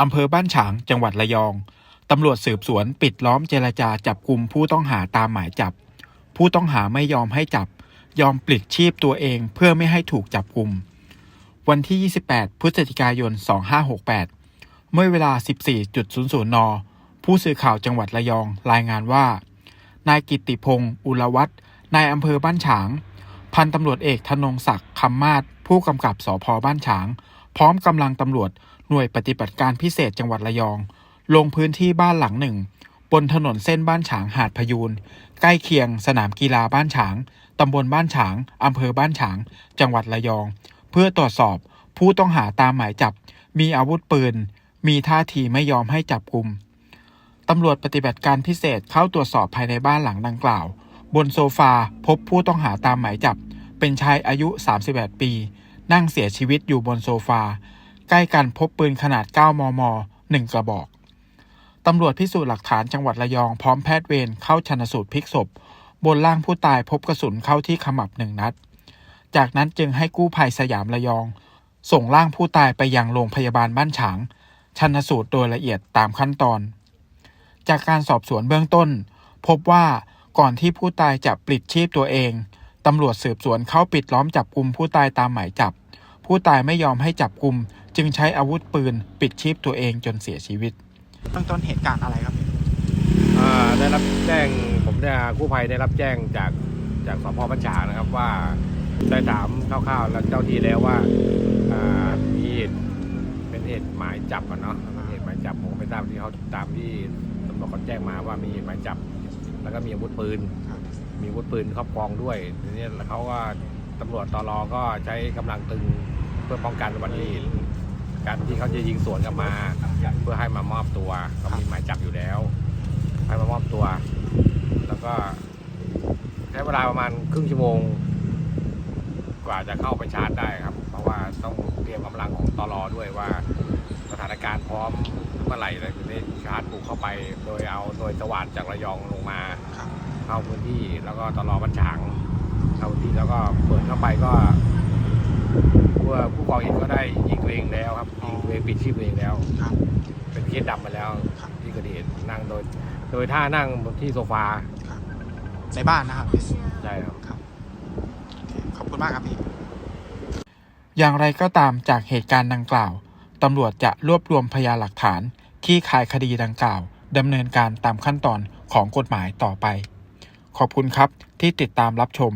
อำเภอบ้านฉางจังหวัดระยอง ตำรวจสืบสวนปิดล้อมเจรจาจับกลุ่มผู้ต้องหาตามหมายจับ ผู้ต้องหาไม่ยอมให้จับ ยอมปลิดชีพตัวเองเพื่อไม่ให้ถูกจับกลุ่ม วันที่ 28 พฤศจิกายน 2568 เมื่อเวลา 14.00 น ผู้สื่อข่าวจังหวัดระยองรายงานว่า นายกิติพงศ์อุลวัฒน์นายอำเภอบ้านฉาง พันตำรวจเอกธนงศักดิ์คำมาศผู้กำกับสพบ้านฉาง พร้อมกำลังตำรวจ หน่วยปฏิบัติการพิเศษจังหวัดระยอง ลงพื้นที่บ้านหลังหนึ่ง บนถนนเส้นบ้านฉางหาดพยูนใกล้เคียงสนามกีฬาบ้านฉาง ตำบลบ้านฉาง อำเภอบ้านฉาง จังหวัดระยอง เพื่อตรวจสอบผู้ต้องหาตามหมายจับ มีอาวุธปืน มีท่าทีไม่ยอมให้จับกลุ่มตำรวจปฏิบัติการพิเศษเข้าตรวจสอบภายในบ้านหลังดังกล่าว บนโซฟาพบผู้ต้องหาตามหมายจับ เป็นชายอายุ 38 ปี นั่งเสียชีวิตอยู่บนโซฟา ใกล้กันพบปืนขนาด 9 มม 1 กระบอก ตำรวจพิสูจน์หลักฐานจังหวัดระยองพร้อมแพทย์เวรเข้าชนสูตรพลิกศพ บนร่างผู้ตายพบกระสุนเข้าที่ขมับหนึ่งนัด จากนั้นจึงให้กู้ภัยสยามระยอง ส่งร่างผู้ตายไปยังโรงพยาบาลบ้านฉาง ชันสูตรโดยละเอียดตามขั้นตอน จากการสอบสวนเบื้องต้น พบว่าก่อนที่ผู้ตายจะปลิดชีพตัวเอง ตำรวจสืบสวนเข้าปิดล้อมจับกลุ่มผู้ตายตามหมายจับ ผู้ตายไม่ยอมให้จับกลุ่มจึงใช้อาวุธปืนปิดชีพตัวเองจนเสียชีวิตเบื้องต้นเหตุการณ์อะไรครับอ่าได้รับแจ้งผมเนี่ยกู้ภัยได้รับแจ้งจากจากสพบัญชานะครับว่าได้ถามคร่าวๆแล้วเจ้าที่แล้วว่าอ่ามีเหตุเป็นเหตุหมายจับอะเนาะเป็นเหตุหมายจับผมก็ไปตามที่เขาตามที่ตำรวจเขาแจ้งมาว่ามีเหตุหมายจับ แล้วก็มีอาวุธปืนครับมีอาวุธปืนครอบครองด้วยทีนี้แล้วเขาก็ตำรวจตรก็ใช้กำลังตึงเพื่อป้องกันอุบัติเหตุการที่เขาจะยิงสวนกลับมา เพื่อให้มามอบตัวเขามีหมายจับอยู่แล้ว ให้มามอบตัว แล้วก็ใช้เวลาประมาณครึ่งชั่วโมง กว่าจะเข้าไปชาร์จได้ครับ เพราะว่าต้องเตรียมกำลังของตลอด้วยว่าสถานการณ์พร้อมเมื่อไหร่เลยจะได้ชาร์จบุกเข้าไป โดยเอาหน่วยสวัสดจากระยองลงมาครับเข้าพื้นที่แล้วก็ตลอบัญชางเข้าพื้นที่แล้วก็เปิดเข้าไปก็ ผู้ผู้ก่อเหตุก็ได้ยิงตัวเองแล้วครับยิงตัวเองปิดชีพตัวเองแล้ว ครับ เป็นเคสดำไปแล้วครับ ที่เกิดเหตุนั่งโดย โดยท่านั่งบนที่โซฟาในบ้านนะครับใช่ครับขอบคุณมากครับพี่ อย่างไรก็ตามจากเหตุการณ์ดังกล่าว ตำรวจจะรวบรวมพยานหลักฐานขี้คายคดีดังกล่าว ดำเนินการตามขั้นตอนของกฎหมายต่อไป ขอบคุณครับที่ติดตามรับชม